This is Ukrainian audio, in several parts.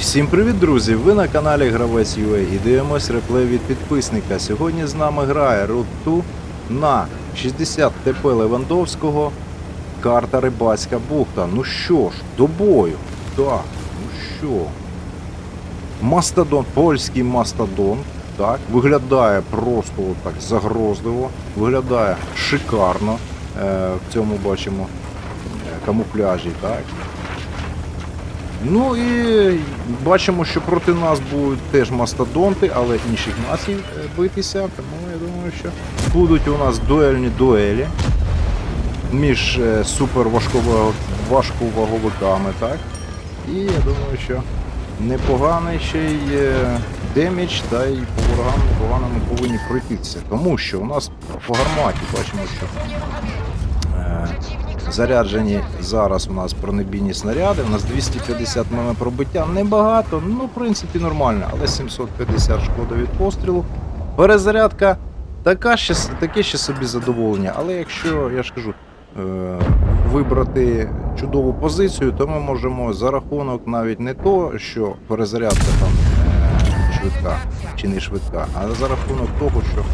всім привіт, друзі! Ви на каналі Гравець UA і дивимось реплей від підписника. Сьогодні з нами грає 2 на 60 ТП Левандовського. Карта Рибацька бухта. Ну що ж, до бою. Так, ну що. Мастодон, польський мастодон. Так, виглядає просто так загрозливо, виглядає шикарно. Е, в цьому бачимо е, камуфляжі, так. Ну і бачимо, що проти нас будуть теж мастодонти, але інших націй е, битися. Тому я думаю, що будуть у нас дуельні дуелі між е, супер важкового- важковаговиками, так? І я думаю, що непоганий ще й демідж, та й по ворогам непогано ми повинні пройтися. Тому що у нас по гарматі бачимо, що Заряджені зараз у нас бронебійні снаряди. У нас 250 мм пробиття небагато, ну в принципі нормально, але 750 шкода від пострілу. Перезарядка така ще, таке ще собі задоволення. Але якщо, я ж кажу, е, вибрати чудову позицію, то ми можемо за рахунок навіть не то, що перезарядка там е, швидка чи не швидка, а за рахунок того, що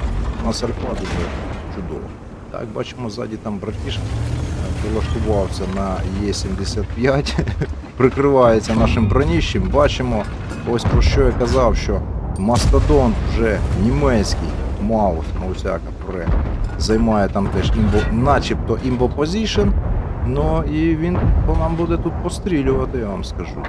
у нас альфа дуже чудова. Так, бачимо, ззаді там братішка е, прилаштувався на Е75, прикривається нашим броніщем. Бачимо, ось про що я казав, що Мастодон вже німецький, Маус, Маусяка Пре, займає там теж імбо, начебто імбо позішн. Ну і він по нам буде тут пострілювати, я вам скажу.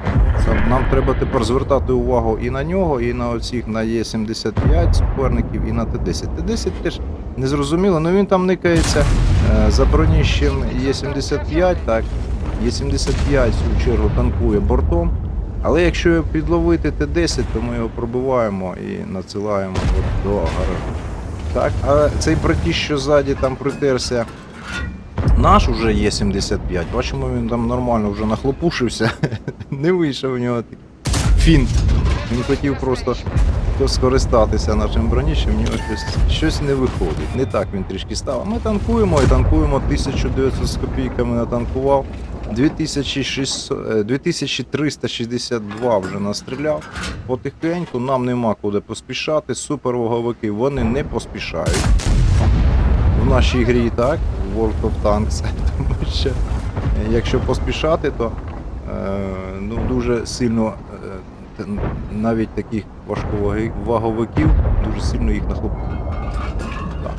Нам треба тепер звертати увагу і на нього, і на оцих на Е75 суперників, і на Т10. Т10 теж незрозуміло, ну він там никається е, за броніщем Е75, так. Е75 в свою чергу танкує бортом. Але якщо підловити Т10, то ми його пробиваємо і надсилаємо до гаражу. Так, а цей братіш, що ззаді там притерся, наш уже є 75. Бачимо, він там нормально вже нахлопушився. Не вийшов у нього фінт. Він хотів просто скористатися нашим броніщем, в нього щось, щось не виходить. Не так він трішки став. Ми танкуємо і танкуємо 1900 з копійками натанкував. 2600, е, 2362 вже настріляв. Потихеньку нам нема куди поспішати. Суперваговики вони не поспішають в нашій грі, так? в World of Tanks. Тому що е, якщо поспішати, то е, ну, дуже сильно е, навіть таких важковаговиків дуже сильно їх нахлопить. Так.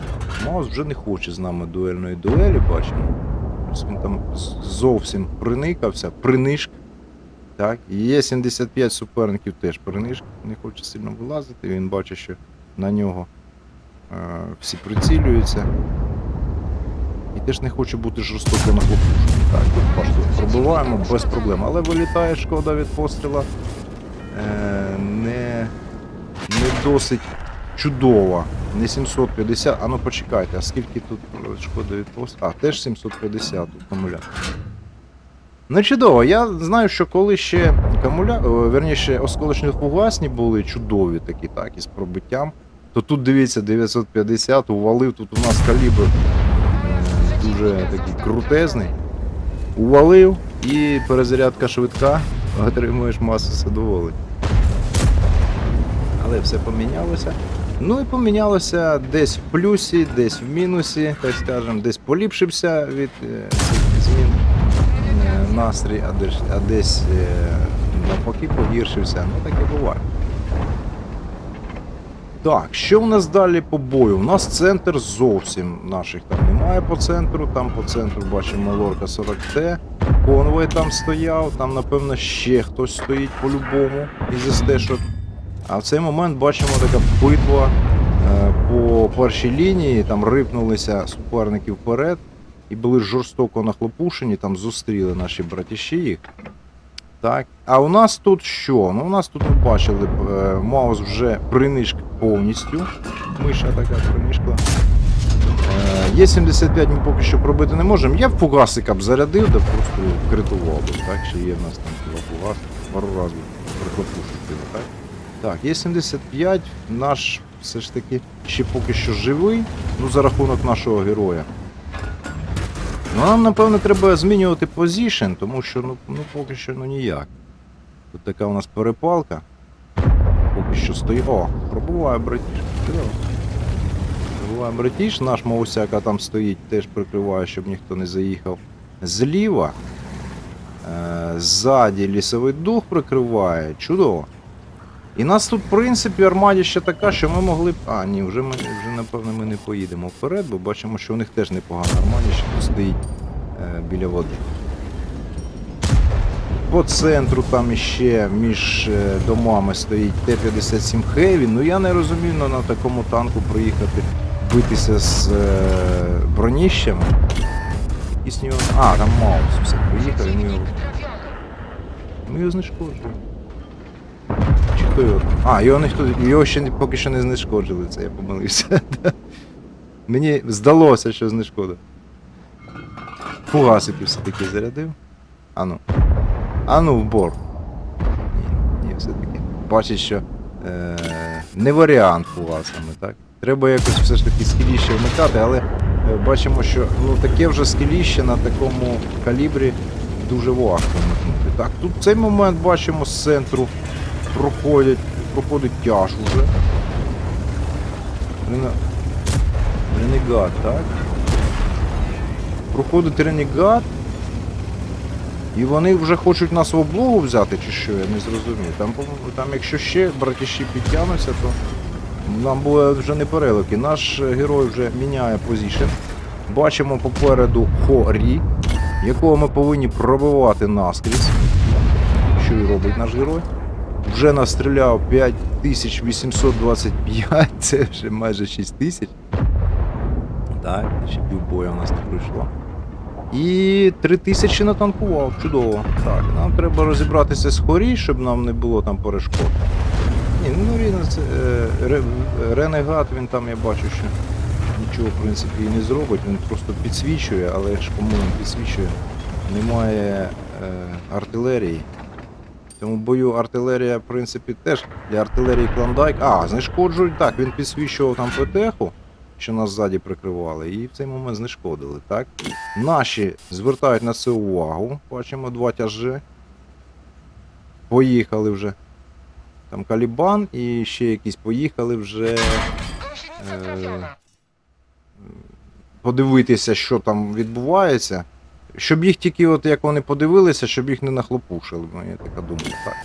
Маус вже не хоче з нами дуельної дуелі, бачимо. Він там зовсім приникався, принишк. Так, і є 75 суперників теж принишк, не хоче сильно вилазити. Він бачить, що на нього е, всі прицілюються. І теж не хоче бути жорстоко нахлопушений. Так, тут бачите, пробиваємо без проблем. Але вилітає шкода від постріла. Е, не, не досить чудова. Не 750. А ну почекайте, а скільки тут шкода від постріла? А, теж 750 тут акумулятор. Ну чудово, я знаю, що коли ще камуля... верніше, осколочні фугасні були чудові такі, так, із пробиттям, то тут дивіться, 950 увалив, тут у нас калібр е, дуже такий крутезний. Увалив і перезарядка швидка, отримуєш масу задоволень. Але все помінялося. Ну і помінялося десь в плюсі, десь в мінусі, так скажемо, десь поліпшився від е, змін е, настрій, а десь, а десь е, навпаки погіршився. Ну таке буває. Так, що в нас далі по бою? У нас центр зовсім наших там немає по центру. Там по центру бачимо Лорка 40Т. Конвой там стояв, там, напевно, ще хтось стоїть по-любому із СТ-шок. А в цей момент бачимо така битва е, по першій лінії, там рипнулися суперники вперед і були жорстоко нахлопушені, там зустріли наші братіші їх. Так. А у нас тут що? Ну, у нас тут ми бачили, е, Маус вже принишк повністю. Миша така принишкла. Е, Є 75 ми поки що пробити не можемо. Я фугасика б зарядив, да просто критував би, так? Ще є в нас там два фугаси, пару разів прихлопушити, так? Так, є 75, наш все ж таки ще поки що живий, ну за рахунок нашого героя. Ну, нам, напевно, треба змінювати позішн, тому що ну, ну поки що ну ніяк. Тут така у нас перепалка. Поки що стоїть. О, пробуває братіш. Пробуває братіш, наш маусяка там стоїть, теж прикриває, щоб ніхто не заїхав. Зліва. Е, ззаді лісовий дух прикриває. Чудово. І нас тут, в принципі, армаді ще така, що ми могли б. А, ні, вже ми вже напевно ми не поїдемо вперед, бо бачимо, що у них теж непогана армаді, що тут стоїть е, біля води. По центру там іще між е, домами стоїть Т-57 Heavy. Ну я не розумію ну, на такому танку проїхати битися з е, броніщами. І нього. А, там Маус все приїхав, ми його, ми його знешкоджуємо. Чи? А, його ніхто. Його ще поки що не знешкоджили, це я помилився. Мені здалося, що знешкодив. Фугасики все-таки зарядив. Ану. Ану в борт. Ні, ні, все-таки. Бачить, що е, не варіант фугасами, так? Треба якось все ж таки скіліще вмикати, але е, бачимо, що ну, таке вже скіліще на такому калібрі дуже важко вмикнути. Так, тут цей момент бачимо з центру проходять, проходить тяж уже. Ренегат, так? Проходить ренегат. І вони вже хочуть нас в облогу взяти, чи що, я не зрозумів. Там, там якщо ще братіші підтягнуться, то нам буде вже не переливки. Наш е, герой вже міняє позішн. Бачимо попереду Хорі, якого ми повинні пробивати наскрізь. Що і робить наш герой. Вже настріляв 5825, це вже майже 6000. Так, ще півбоя у нас не пройшло. І 3000 натанкував, чудово. Так, нам треба розібратися з хорі, щоб нам не було там перешкод. Ні, ну Ріна, це е, Ренегат, він там я бачу, що нічого в принципі і не зробить, він просто підсвічує, але ж кому він підсвічує, немає е, артилерії. Цьому бою артилерія, в принципі, теж для артилерії клондайк. А, знешкоджують, так, він підсвічував там ПТХу, що нас ззаді прикривали, і в цей момент знешкодили, так? Наші звертають на це увагу. Бачимо два тяжі. Поїхали вже. Там Калібан і ще якісь поїхали вже е, подивитися, що там відбувається. Щоб їх тільки, от як вони подивилися, щоб їх не нахлопушили, моя така думка, так.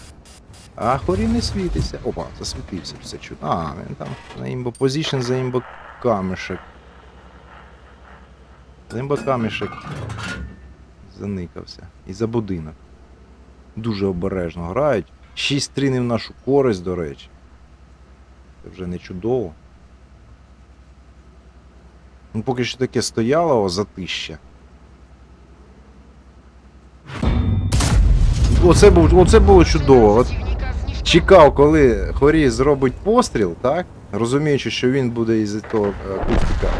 А хорі не світиться. Опа, засвітився все чудо. А, він там на імбо позішн за імбо камешек. За імбо камешек заникався. І за будинок. Дуже обережно грають. 6-3 не в нашу користь, до речі. Це вже не чудово. Ну, поки що таке стояло о, затища. Оце, був, оце було чудово. От чекав, коли Хорі зробить постріл, так? Розуміючи, що він буде із того е, кустика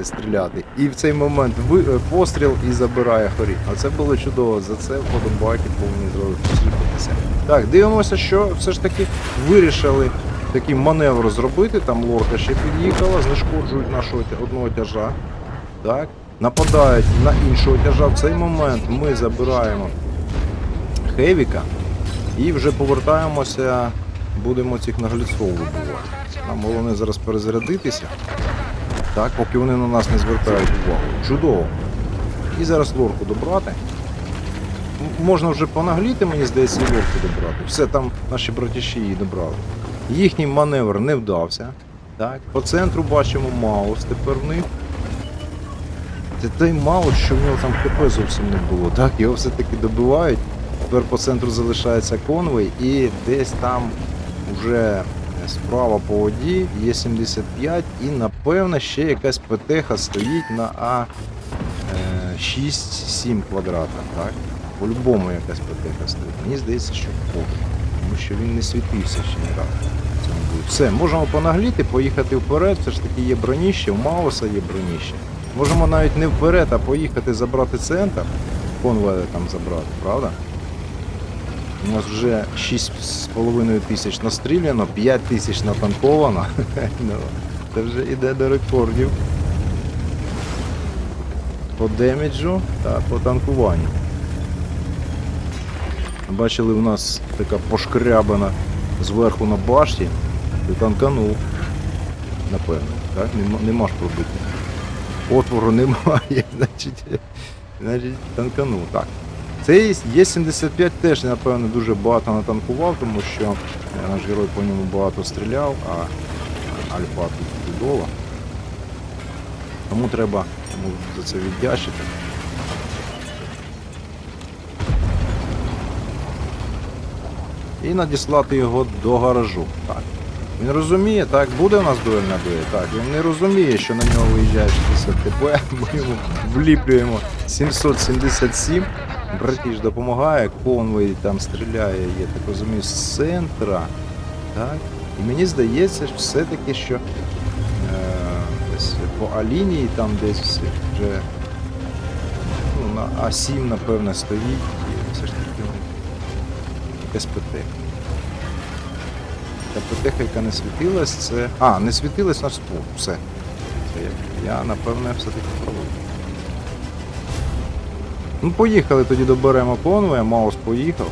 е, стріляти. І в цей момент ви, е, постріл і забирає Хорі. Оце було чудово. За це подобайки повинні зробити посипатися. Так, дивимося, що все ж таки вирішили такий маневр зробити. Там лорка ще під'їхала, знешкоджують нашого одного тяжа. Так. Нападають на іншого тяжа. В цей момент ми забираємо Хевіка і вже повертаємося, будемо цих наглядців вибивати. Нам головне зараз перезарядитися. Так, поки вони на нас не звертають увагу. Чудово. І зараз лорку добрати. Можна вже понагліти, мені здається, і лорку добрати. Все, там наші братіші її добрали. Їхній маневр не вдався. Так, по центру бачимо Маус тепер в них. Це той Маус, що в нього там ХП зовсім не було. Так, його все-таки добивають. Тепер по центру залишається конвой і десь там вже справа по воді є 75 і напевно ще якась ПТХ стоїть на А6-7 квадрата, так? По-любому якась ПТХ стоїть. Мені здається, що поки. Тому що він не світився ще ні разу. Все, можемо понагліти, поїхати вперед, все ж таки є броніще, у Мауса є броніще. Можемо навіть не вперед, а поїхати забрати центр, конвоя там забрати, правда? У нас вже 6,5 тисяч настріляно, 5 тисяч натанковано. Ну, Це вже йде до рекордів. По демеджу та по танкуванню. Бачили, у нас така пошкрябана зверху на башті, і танканув. Напевно, так? Нема, нема ж пробити. Отвору немає, значить, значить танканув. Так. Цей Є-75 теж, напевно, дуже багато натанкував, тому що е, наш герой по ньому багато стріляв, а Альфа тут чудова. Тому треба йому за це віддячити. І надіслати його до гаражу. Так. Він розуміє, так, буде у нас дуельна дуель, так. Він не розуміє, що на нього виїжджає 60 ТП, ми йому вліплюємо 777. Братіж допомагає, конвой там стріляє, я так розумію, з центра. Так. І мені здається, що все-таки, що е, десь по А-лінії там десь вже ну, на А7, напевне, стоїть. І все ж таки ну, СПТ. Та ПТХ, яка не світилась, це. А, не світилась наш спор. Все. Це я, напевне все-таки правий. Ну, поїхали тоді доберемо конвоя, Маус поїхав.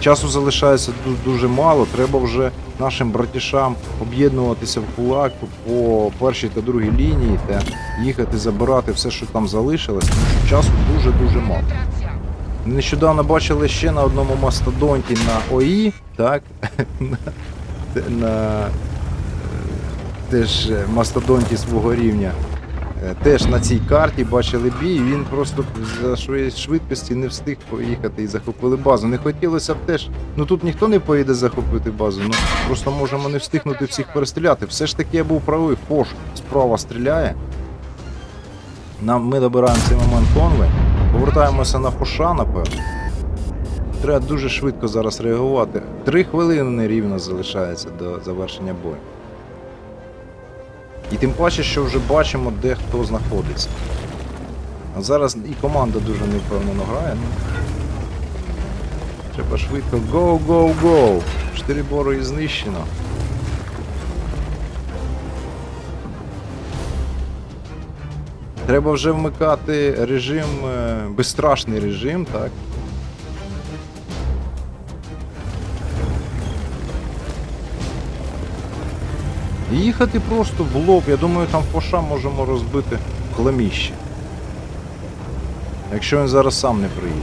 Часу залишається дуже мало, треба вже нашим братішам об'єднуватися в кулак по першій та другій лінії та їхати забирати все, що там залишилось, тому що часу дуже-дуже мало. Нещодавно бачили ще на одному мастодонті на ОІ, так? на, е, теж е, мастодонті свого рівня. Е, Теж на цій карті бачили бій, він просто за швидкості не встиг поїхати і захопили базу. Не хотілося б теж. Ну тут ніхто не поїде захопити базу. Ну просто можемо не встигнути всіх перестріляти. Все ж таки я був правий. Фош справа стріляє. Нам ми добираємо цей момент конвой. Повертаємося на Фоша, напевно. Треба дуже швидко зараз реагувати. Три хвилини рівно залишається до завершення бою. І тим паче, що вже бачимо, де хто знаходиться. А зараз і команда дуже невпевнено грає. Ну, треба швидко. Go, go, go! Чотири бори знищено. Треба вже вмикати режим, е, безстрашний режим, так? Їхати просто в лоб. Я думаю, там фоша можемо розбити хламіще. Якщо він зараз сам не приїде.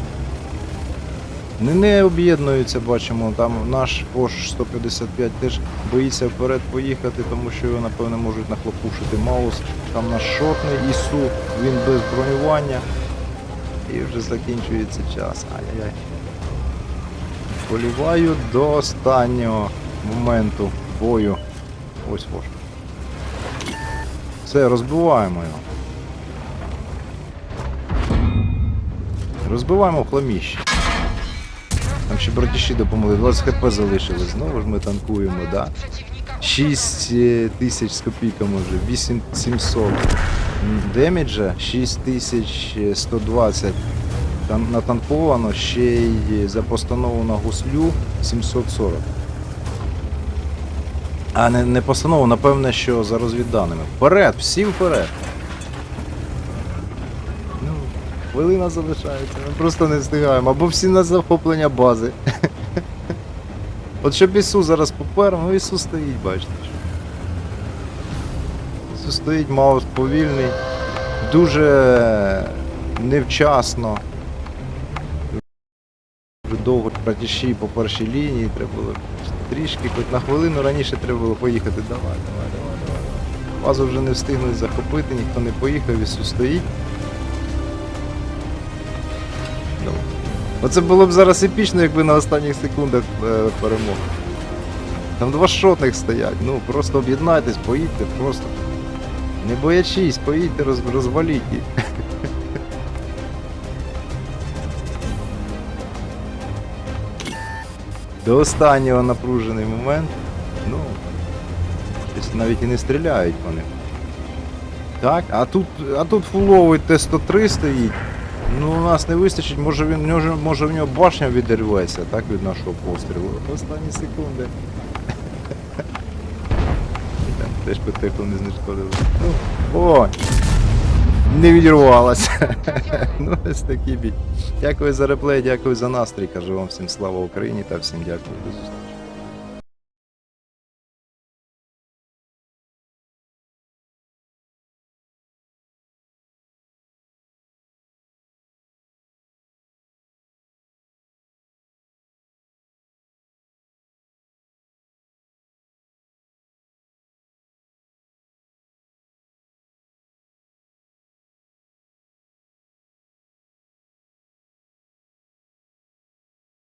Не, не об'єднуються, бачимо, там наш Пош 155 теж боїться вперед поїхати, тому що його, напевно, можуть нахлопушити Маус. Там наш шотний Ісу, він без бронювання. І вже закінчується час. Ай-яй-яй. Поліваю до останнього моменту бою. Ось Пош. Все, розбиваємо його. Розбиваємо в хламіще. Там ще братіші допомогли, 20 хп залишилось. Знову ж ми танкуємо, да? 6 е, тисяч з копійками вже, 8700 демеджа, 6120 там натанковано, ще й за постанову на гуслю 740. А не, не постанову, напевне, що за розвідданими. Вперед, всі вперед. Ну, хвилина залишається, ми просто не встигаємо. Або всі на захоплення бази. От щоб Ісу зараз попер, ну Ісу стоїть, бачите. що. Ісу стоїть, маус повільний, дуже невчасно. Довго братіші по першій лінії, треба було трішки, хоч на хвилину раніше треба було поїхати. Давай, давай, давай, давай. Базу вже не встигли захопити, ніхто не поїхав, Ісу стоїть. Ну, Оце було б зараз епічно, якби на останніх секундах е, перемог. Там два шотних стоять, ну просто об'єднайтесь, поїдьте, просто. Не боячись, поїдьте, роз, розваліть їх. До останнього напружений момент. Ну. Навіть і не стріляють вони. Так, а тут, а тут фуловий Т-103 стоїть. Ну, у нас не вистачить, може він може, в нього башня відірветься, так, від нашого пострілу. Останні секунди. Теж потекло не знешкодили. Ну, о! Не відірвалася. ну, ось такий бій. Дякую за реплей, дякую за настрій. Кажу вам всім слава Україні та всім дякую до зустрічі.